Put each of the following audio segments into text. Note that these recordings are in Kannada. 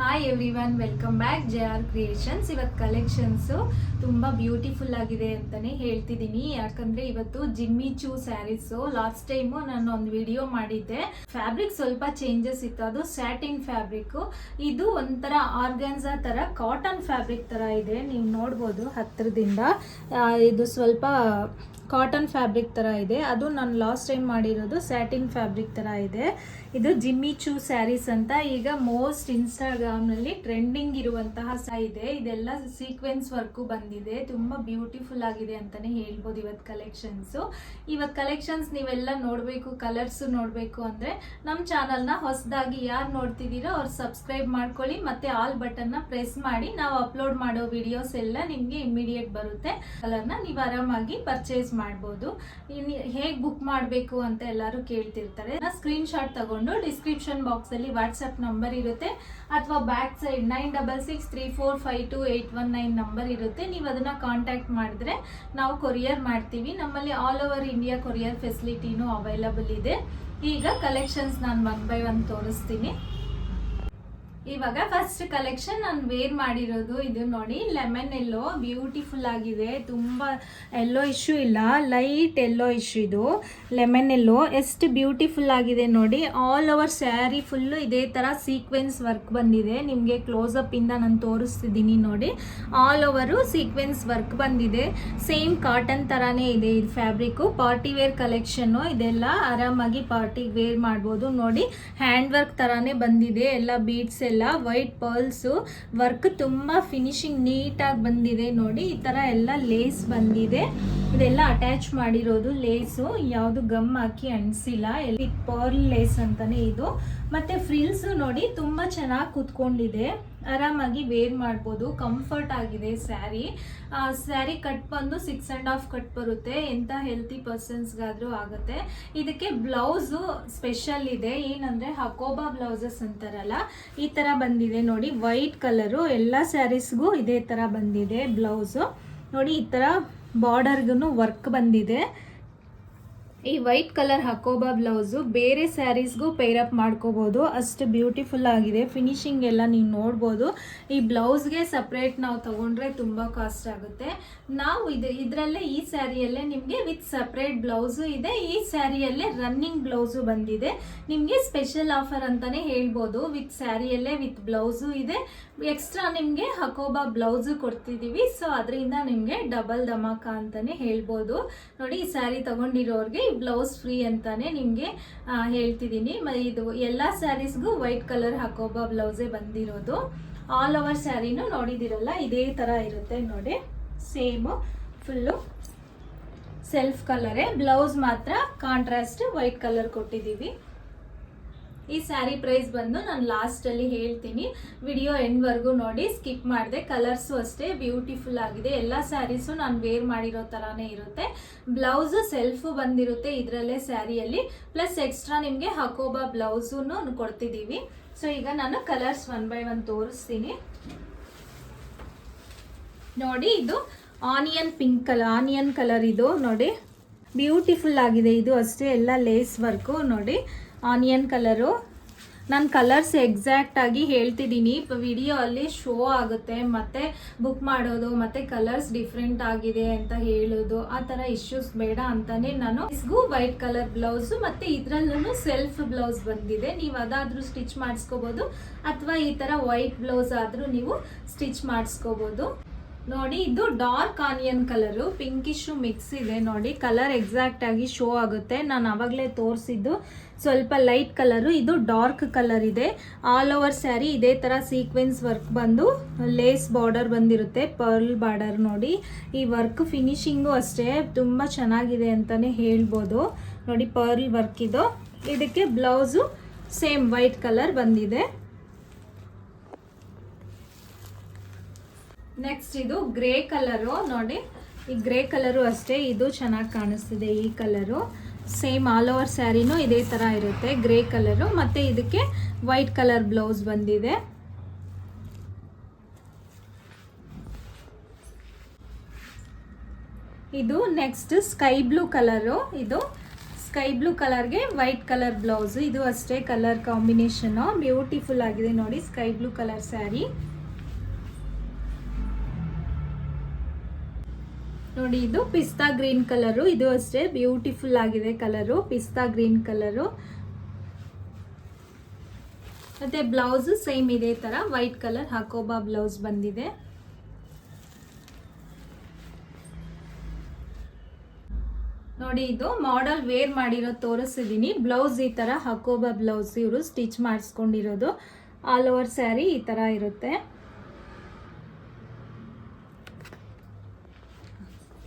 Hi everyone welcome back J R Creations ಇವತ್ತು ಕಲೆಕ್ಷನ್ಸು ತುಂಬ ಬ್ಯೂಟಿಫುಲ್ ಆಗಿದೆ ಅಂತಲೇ ಹೇಳ್ತಿದ್ದೀನಿ. ಯಾಕಂದರೆ ಇವತ್ತು Jimmy Choo saris last time ನಾನು ಒಂದು ವಿಡಿಯೋ ಮಾಡಿದ್ದೆ. ಫ್ಯಾಬ್ರಿಕ್ ಸ್ವಲ್ಪ ಚೇಂಜಸ್ ಇತ್ತು. ಅದು ಸ್ಯಾಟಿನ್ ಫ್ಯಾಬ್ರಿಕ್ಕು ಇದು ಒಂಥರ ಆರ್ಗನ್ಸಾ ಥರ ಕಾಟನ್ ಫ್ಯಾಬ್ರಿಕ್ ಥರ ಇದೆ. ನೀವು ನೋಡ್ಬೋದು ಹತ್ತಿರದಿಂದ ಇದು ಸ್ವಲ್ಪ ಕಾಟನ್ ಫ್ಯಾಬ್ರಿಕ್ ಥರ ಇದೆ. ಅದು ನಾನು ಲಾಸ್ಟ್ ಟೈಮ್ ಮಾಡಿರೋದು ಸ್ಯಾಟಿನ್ ಫ್ಯಾಬ್ರಿಕ್ ಥರ ಇದೆ. ಇದು ಜಿಮ್ಮಿ ಚೂ ಸ್ಯಾರೀಸ್ ಅಂತ. ಈಗ ಮೋಸ್ಟ್ ಇನ್ಸ್ಟಾಗ್ರಾಮ್ನಲ್ಲಿ ಟ್ರೆಂಡಿಂಗ್ ಇರುವಂತಹ ಸಾ ಇದೆ. ಇದೆಲ್ಲ ಸೀಕ್ವೆನ್ಸ್ ವರ್ಕು ಬಂದಿದೆ. ತುಂಬ ಬ್ಯೂಟಿಫುಲ್ ಆಗಿದೆ ಅಂತಲೇ ಹೇಳ್ಬೋದು ಇವತ್ತು ಕಲೆಕ್ಷನ್ಸು ಇವತ್ತು ಕಲೆಕ್ಷನ್ಸ್ ನೀವೆಲ್ಲ ನೋಡಬೇಕು ಕಲರ್ಸು ನೋಡಬೇಕು ಅಂದರೆ ನಮ್ಮ ಚಾನಲ್ನ ಹೊಸದಾಗಿ ಯಾರು ನೋಡ್ತಿದ್ದೀರೋ ಅವ್ರು ಸಬ್ಸ್ಕ್ರೈಬ್ ಮಾಡ್ಕೊಳ್ಳಿ. ಮತ್ತು ಆಲ್ ಬಟನ್ನ ಪ್ರೆಸ್ ಮಾಡಿ. ನಾವು ಅಪ್ಲೋಡ್ ಮಾಡೋ ವಿಡಿಯೋಸ್ ಎಲ್ಲ ನಿಮಗೆ ಇಮಿಡಿಯೇಟ್ ಬರುತ್ತೆ. ಕಲರ್ನ ನೀವು ಆರಾಮಾಗಿ ಪರ್ಚೇಸ್ ಮಾಡ್ಬೋದು. ಹೇಗೆ ಬುಕ್ ಮಾಡಬೇಕು ಅಂತ ಎಲ್ಲರೂ ಕೇಳ್ತಿರ್ತಾರೆ. ಸ್ಕ್ರೀನ್ ಶಾಟ್ ತಗೊಂಡು ಡಿಸ್ಕ್ರಿಪ್ಷನ್ ಬಾಕ್ಸಲ್ಲಿ ವಾಟ್ಸಪ್ ನಂಬರ್ ಇರುತ್ತೆ. ಅಥವಾ back side nine double six three four five two eight one nine number ಇರುತ್ತೆ. ನೀವು ಅದನ್ನು ಕಾಂಟ್ಯಾಕ್ಟ್ ಮಾಡಿದ್ರೆ ನಾವು ಕೊರಿಯರ್ ಮಾಡ್ತೀವಿ. ನಮ್ಮಲ್ಲಿ ಆಲ್ ಓವರ್ ಇಂಡಿಯಾ ಕೊರಿಯರ್ ಫೆಸಿಲಿಟಿನೂ ಅವೈಲಬಲ್ ಇದೆ. ಈಗ ಕಲೆಕ್ಷನ್ಸ್ ನಾನು ಒನ್ ಬೈ ಒನ್ ತೋರಿಸ್ತೀನಿ. ಇವಾಗ ಫಸ್ಟ್ ಕಲೆಕ್ಷನ್ ನಾನು ವೇರ್ ಮಾಡಿರೋದು ಇದು ನೋಡಿ ಲೆಮನ್ ಎಲ್ಲೋ ಬ್ಯೂಟಿಫುಲ್ ಆಗಿದೆ, ತುಂಬ ಎಲ್ಲೋ ಇಶ್ಯೂ ಇಲ್ಲ ಲೈಟ್ ಎಲ್ಲೋ ಇಶ್ಯೂ ಇದು. ಲೆಮನ್ ಎಲ್ಲೋ ಎಷ್ಟು ಬ್ಯೂಟಿಫುಲ್ ಆಗಿದೆ ನೋಡಿ ಆಲ್ ಓವರ್ ಸ್ಯಾರಿ ಫುಲ್ಲು ಇದೇ ಥರ ಸೀಕ್ವೆನ್ಸ್ ವರ್ಕ್ ಬಂದಿದೆ. ನಿಮಗೆ ಕ್ಲೋಸಪ್ಪಿಂದ ನಾನು ತೋರಿಸ್ತಿದ್ದೀನಿ ನೋಡಿ ಆಲ್ ಓವರು ಸೀಕ್ವೆನ್ಸ್ ವರ್ಕ್ ಬಂದಿದೆ. ಸೇಮ್ ಕಾಟನ್ ಥರನೇ ಇದೆ ಇದು ಫ್ಯಾಬ್ರಿಕ್ಕು ಪಾರ್ಟಿ ವೇರ್ ಕಲೆಕ್ಷನ್ನು ಇದೆಲ್ಲ ಆರಾಮಾಗಿ ಪಾರ್ಟಿ ವೇರ್ ಮಾಡ್ಬೋದು ನೋಡಿ ಹ್ಯಾಂಡ್ ವರ್ಕ್ ಥರನೇ ಬಂದಿದೆ, ಎಲ್ಲ ಬೀಟ್ಸ್ ಎಲ್ಲ ವೈಟ್ ಪರ್ಲ್ಸು ವರ್ಕ್ ತುಂಬ ಫಿನಿಶಿಂಗ್ ನೀಟಾಗಿ ಬಂದಿದೆ ನೋಡಿ. ಈ ಥರ ಎಲ್ಲ ಲೇಸ್ ಬಂದಿದೆ. ಇದೆಲ್ಲ ಅಟ್ಯಾಚ್ ಮಾಡಿರೋದು ಲೇಸು ಯಾವುದು ಗಮ್ ಹಾಕಿ ಅಂಟಿಸಿಲ್ಲ. ಎಲ್ಲಿ ಪರ್ಲ್ ಲೇಸ್ ಅಂತಾನೆ ಇದು. ಮತ್ತೆ ಫ್ರಿಲ್ಸ್ ನೋಡಿ ತುಂಬ ಚೆನ್ನಾಗಿ ಕೂತ್ಕೊಂಡಿದೆ. ಆರಾಮಾಗಿ ವೇರ್ ಮಾಡ್ಬೋದು. ಕಂಫರ್ಟ್ ಆಗಿದೆ ಸ್ಯಾರಿ ಸ್ಯಾರಿ ಕಟ್ ಬಂದು ಸಿಕ್ಸ್ ಆ್ಯಂಡ್ ಹಾಫ್ ಕಟ್ ಬರುತ್ತೆ. ಎಂಥ ಹೆಲ್ತಿ ಪರ್ಸನ್ಸ್ಗಾದರೂ ಆಗುತ್ತೆ. ಇದಕ್ಕೆ ಬ್ಲೌಸು ಸ್ಪೆಷಲ್ ಇದೆ. ಏನಂದರೆ ಹಕೋಬಾ ಬ್ಲೌಸಸ್ ಅಂತಾರಲ್ಲ, ಈ ಥರ ಬಂದಿದೆ ನೋಡಿ. ವೈಟ್ ಕಲರು ಎಲ್ಲ ಸ್ಯಾರೀಸ್ಗೂ ಇದೇ ಥರ ಬಂದಿದೆ ಬ್ಲೌಸು ನೋಡಿ, ಈ ಥರ ಬಾರ್ಡರ್ಗೂ ವರ್ಕ್ ಬಂದಿದೆ. ಈ ವೈಟ್ ಕಲರ್ ಹಕೋಬಾ ಬ್ಲೌಸು ಬೇರೆ ಸ್ಯಾರೀಸ್ಗೂ ಪೇರಪ್ ಮಾಡ್ಕೋಬೋದು. ಅಷ್ಟು ಬ್ಯೂಟಿಫುಲ್ ಆಗಿದೆ. ಫಿನಿಶಿಂಗ್ ಎಲ್ಲ ನೀವು ನೋಡ್ಬೋದು. ಈ ಬ್ಲೌಸ್ಗೆ ಸಪ್ರೇಟ್ ನಾವು ತಗೊಂಡ್ರೆ ತುಂಬ ಕಾಸ್ಟ್ ಆಗುತ್ತೆ. ನಾವು ಇದು ಇದರಲ್ಲೇ ಈ ಸ್ಯಾರಿಯಲ್ಲೇ ನಿಮಗೆ ವಿತ್ ಸಪ್ರೇಟ್ ಬ್ಲೌಸು ಇದೆ. ಈ ಸ್ಯಾರಿಯಲ್ಲೇ ರನ್ನಿಂಗ್ ಬ್ಲೌಸು ಬಂದಿದೆ. ನಿಮಗೆ ಸ್ಪೆಷಲ್ ಆಫರ್ ಅಂತಲೇ ಹೇಳ್ಬೋದು. ವಿತ್ ಸ್ಯಾರಿಯಲ್ಲೇ ವಿತ್ ಬ್ಲೌಸು ಇದೆ. ಎಕ್ಸ್ಟ್ರಾ ನಿಮಗೆ ಹಕೋಬಾ ಬ್ಲೌಸು ಕೊಡ್ತಿದ್ದೀವಿ ಸೊ ಅದರಿಂದ ನಿಮಗೆ ಡಬಲ್ ಧಮಾಕ ಅಂತಲೇ ಹೇಳ್ಬೋದು. ನೋಡಿ, ಈ ಸ್ಯಾರಿ ತಗೊಂಡಿರೋರಿಗೆ ಬ್ಲೌಸ್ ಫ್ರೀ ಅಂತಾನೆ ನಿಮಗೆ ಹೇಳ್ತಿದ್ದೀನಿ. ಇದು ಎಲ್ಲ ಸ್ಯಾರೀಸ್ಗೂ ವೈಟ್ ಕಲರ್ ಹಾಕೋಬ ಬ್ಲೌಸೇ ಬಂದಿರೋದು. ಆಲ್ ಓವರ್ ಸ್ಯಾರಿನೂ ನೋಡಿದಿರಲ್ಲ, ಇದೇ ಥರ ಇರುತ್ತೆ ನೋಡಿ. ಸೇಮು ಫುಲ್ಲು ಸೆಲ್ಫ್ ಕಲರೇ ಬ್ಲೌಸ್ ಮಾತ್ರ ಕಾಂಟ್ರಾಸ್ಟ್ ವೈಟ್ ಕಲರ್ ಕೊಟ್ಟಿದ್ದೀವಿ. ಈ ಸ್ಯಾರಿ ಪ್ರೈಸ್ ಬಂದು ನಾನು ಲಾಸ್ಟಲ್ಲಿ ಹೇಳ್ತೀನಿ. ವಿಡಿಯೋ ಎಂಡ್ವರೆಗೂ ನೋಡಿ ಸ್ಕಿಪ್ ಮಾಡಿದೆ. ಕಲರ್ಸು ಅಷ್ಟೇ ಬ್ಯೂಟಿಫುಲ್ ಆಗಿದೆ. ಎಲ್ಲ ಸ್ಯಾರೀಸು ನಾನು ವೇರ್ ಮಾಡಿರೋ ಥರನೇ ಇರುತ್ತೆ. ಬ್ಲೌಸು ಸೆಲ್ಫು ಬಂದಿರುತ್ತೆ ಇದರಲ್ಲೇ ಸ್ಯಾರಿಯಲ್ಲಿ ಪ್ಲಸ್ ಎಕ್ಸ್ಟ್ರಾ ನಿಮಗೆ ಹಕೋಬಾ ಬ್ಲೌಸೂ ಕೊಡ್ತಿದ್ದೀವಿ ಸೊ ಈಗ ನಾನು ಕಲರ್ಸ್ ಒನ್ ಬೈ ಒನ್ ತೋರಿಸ್ತೀನಿ. ನೋಡಿ, ಇದು onion pink colour onion colour ಇದು, ನೋಡಿ. ಬ್ಯೂಟಿಫುಲ್ ಆಗಿದೆ ಇದು ಅಷ್ಟೇ, ಎಲ್ಲ ಲೇಸ್ ವರ್ಕು ನೋಡಿ. Onion colour. ನಾನು ಕಲರ್ಸ್ ಎಕ್ಸಾಕ್ಟ್ ಆಗಿ ಹೇಳ್ತಿದ್ದೀನಿ ವಿಡಿಯೋ ಅಲ್ಲಿ ಶೋ ಆಗುತ್ತೆ, ಮತ್ತೆ ಬುಕ್ ಮಾಡೋದು, ಮತ್ತೆ ಕಲರ್ಸ್ ಡಿಫ್ರೆಂಟ್ ಆಗಿದೆ ಅಂತ ಹೇಳೋದು, ಆ ಥರ ಇಶ್ಯೂಸ್ ಬೇಡ ಅಂತಲೇ ನಾನು. ಇಸ್ಗೂ ವೈಟ್ ಕಲರ್ ಬ್ಲೌಸು ಮತ್ತೆ ಇದರಲ್ಲೂ ಸೆಲ್ಫ್ ಬ್ಲೌಸ್ ಬಂದಿದೆ. ನೀವು ಅದಾದರೂ ಸ್ಟಿಚ್ ಮಾಡಿಸ್ಕೋಬೋದು, ಅಥವಾ ಈ ಥರ ವೈಟ್ ಬ್ಲೌಸ್ ಆದರೂ ನೀವು ಸ್ಟಿಚ್ ಮಾಡಿಸ್ಕೋಬೋದು. ನೋಡಿ, ಇದು dark onion colour pinkish mix ಇದೆ ನೋಡಿ. ಕಲರ್ ಎಕ್ಸಾಕ್ಟ್ ಆಗಿ ಶೋ ಆಗುತ್ತೆ. ನಾನು ಆವಾಗಲೇ ತೋರಿಸಿದ್ದು ಸ್ವಲ್ಪ ಲೈಟ್ ಕಲರು ಇದು ಡಾರ್ಕ್ ಕಲರ್ ಇದೆ. ಆಲ್ ಓವರ್ ಸ್ಯಾರಿ ಇದೇ ಥರ ಸೀಕ್ವೆನ್ಸ್ ವರ್ಕ್ ಬಂದು ಲೇಸ್ ಬಾರ್ಡರ್ ಬಂದಿರುತ್ತೆ ಪರ್ಲ್ ಬಾರ್ಡರ್ ನೋಡಿ. ಈ ವರ್ಕ್ ಫಿನಿಶಿಂಗು ಅಷ್ಟೇ, ತುಂಬ ಚೆನ್ನಾಗಿದೆ ಅಂತಲೇ ಹೇಳ್ಬೋದು. ನೋಡಿ ಪರ್ಲ್ ವರ್ಕ್ ಇದು. ಇದಕ್ಕೆ ಬ್ಲೌಸು ಸೇಮ್ ವೈಟ್ ಕಲರ್ ಬಂದಿದೆ. ನೆಕ್ಸ್ಟ್ ಇದು ಗ್ರೇ ಕಲರು ನೋಡಿ. ಈ ಗ್ರೇ ಕಲರು ಅಷ್ಟೇ, ಇದು ಚೆನ್ನಾಗಿ ಕಾಣಿಸ್ತಿದೆ ಈ ಕಲರು ಸೇಮ್ ಆಲ್ ಓವರ್ ಸ್ಯಾರಿನೂ ಇದೇ ಥರ ಇರುತ್ತೆ ಗ್ರೇ ಕಲರು ಮತ್ತು ಇದಕ್ಕೆ ವೈಟ್ ಕಲರ್ ಬ್ಲೌಸ್ ಬಂದಿದೆ. ಇದು ನೆಕ್ಸ್ಟ್ ಸ್ಕೈ ಬ್ಲೂ ಕಲರು ಇದು ಸ್ಕೈ ಬ್ಲೂ ಕಲರ್ಗೆ ವೈಟ್ ಕಲರ್ ಬ್ಲೌಸು ಇದು ಅಷ್ಟೇ ಕಲರ್ ಕಾಂಬಿನೇಷನು ಬ್ಯೂಟಿಫುಲ್ ಆಗಿದೆ ನೋಡಿ ಸ್ಕೈ ಬ್ಲೂ ಕಲರ್ ಸ್ಯಾರಿ ನೋಡಿ, ಇದು ಪಿಸ್ತಾ ಗ್ರೀನ್ ಕಲರು. ಇದು ಅಷ್ಟೇ, ಬ್ಯೂಟಿಫುಲ್ ಆಗಿದೆ ಕಲರು, ಪಿಸ್ತಾ ಗ್ರೀನ್ ಕಲರು. ಮತ್ತೆ ಬ್ಲೌಸ್ ಸೇಮ್ ಇದೇ ತರ, ವೈಟ್ ಕಲರ್, ಹಾಕೋಬಾ ಬ್ಲೌಸ್ ಬಂದಿದೆ. ನೋಡಿ, ಇದು ಮಾಡಲ್ ವೇರ್ ಮಾಡಿರೋ ತೋರಿಸಿದ್ದೀನಿ ಬ್ಲೌಸ್ ಈ ತರ, ಹಕೋಬಾ ಬ್ಲೌಸ್ ಇವರು ಸ್ಟಿಚ್ ಮಾಡಿಸ್ಕೊಂಡಿರೋದು. ಆಲ್ ಓವರ್ ಸ್ಯಾರಿ ಈ ತರ ಇರುತ್ತೆ.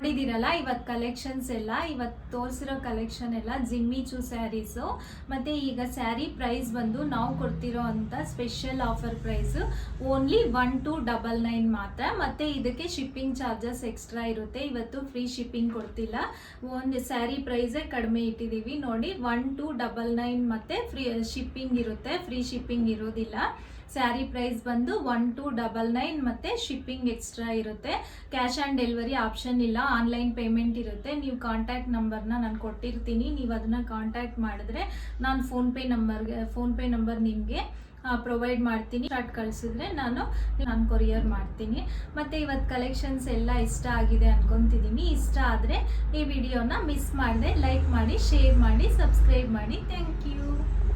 ನೋಡಿದಿರಲ್ಲ ಇವತ್ತು ಕಲೆಕ್ಷನ್ಸ್ ಎಲ್ಲ ಇವತ್ತು ತೋರಿಸಿರೋ ಕಲೆಕ್ಷನ್ ಎಲ್ಲ ಜಿಮ್ಮಿಚು ಸ್ಯಾರೀಸು ಮತ್ತು ಈಗ ಸ್ಯಾರಿ ಪ್ರೈಸ್ ಬಂದು ನಾವು ಕೊಡ್ತಿರೋ ಅಂಥ special offer price only one two double nine ಮಾತ್ರ. ಮತ್ತು ಇದಕ್ಕೆ ಶಿಪ್ಪಿಂಗ್ ಚಾರ್ಜಸ್ ಎಕ್ಸ್ಟ್ರಾ ಇರುತ್ತೆ. ಇವತ್ತು ಫ್ರೀ ಶಿಪ್ಪಿಂಗ್ ಕೊಡ್ತಿಲ್ಲ. ಒಂದು ಸ್ಯಾರಿ ಪ್ರೈಸೇ ಕಡಿಮೆ ಇಟ್ಟಿದ್ದೀವಿ ನೋಡಿ ಒನ್ ಟು ಡಬಲ್ ನೈನ್ ಮತ್ತು ಫ್ರೀ ಶಿಪ್ಪಿಂಗ್ ಇರುತ್ತೆ. ಫ್ರೀ ಶಿಪ್ಪಿಂಗ್ ಇರೋದಿಲ್ಲ. ಸ್ಯಾರಿ ಪ್ರೈಸ್ ಬಂದು ಒನ್ ಟು ಡಬಲ್ ನೈನ್ ಮತ್ತು ಶಿಪ್ಪಿಂಗ್ ಎಕ್ಸ್ಟ್ರಾ ಇರುತ್ತೆ. ಕ್ಯಾಶ್ ಆನ್ ಡೆಲಿವರಿ ಆಪ್ಷನ್ ಇಲ್ಲ, ಆನ್ಲೈನ್ ಪೇಮೆಂಟ್ ಇರುತ್ತೆ. ನೀವು ಕಾಂಟ್ಯಾಕ್ಟ್ ನಂಬರ್ನ ನಾನು ಕೊಟ್ಟಿರ್ತೀನಿ. ನೀವು ಅದನ್ನ ಕಾಂಟ್ಯಾಕ್ಟ್ ಮಾಡಿದ್ರೆ ನಾನು ಫೋನ್ಪೇ ನಂಬರ್ಗೆ ಫೋನ್ಪೇ ನಂಬರ್ ನಿಮಗೆ ಪ್ರೊವೈಡ್ ಮಾಡ್ತೀನಿ. ಸ್ಟಾರ್ಟ್ ಕಳಿಸಿದ್ರೆ ನಾನು ನಾನು ಕೊರಿಯರ್ ಮಾಡ್ತೀನಿ. ಮತ್ತು ಇವತ್ತು ಕಲೆಕ್ಷನ್ಸ್ ಎಲ್ಲ ಇಷ್ಟ ಆಗಿದೆ ಅನ್ಕೊತಿದ್ದೀನಿ ಇಷ್ಟ ಆದರೆ ಈ ವಿಡಿಯೋನ ಮಿಸ್ ಮಾಡಿದೆ, ಲೈಕ್ ಮಾಡಿ, ಶೇರ್ ಮಾಡಿ, ಸಬ್ಸ್ಕ್ರೈಬ್ ಮಾಡಿ. Thank you.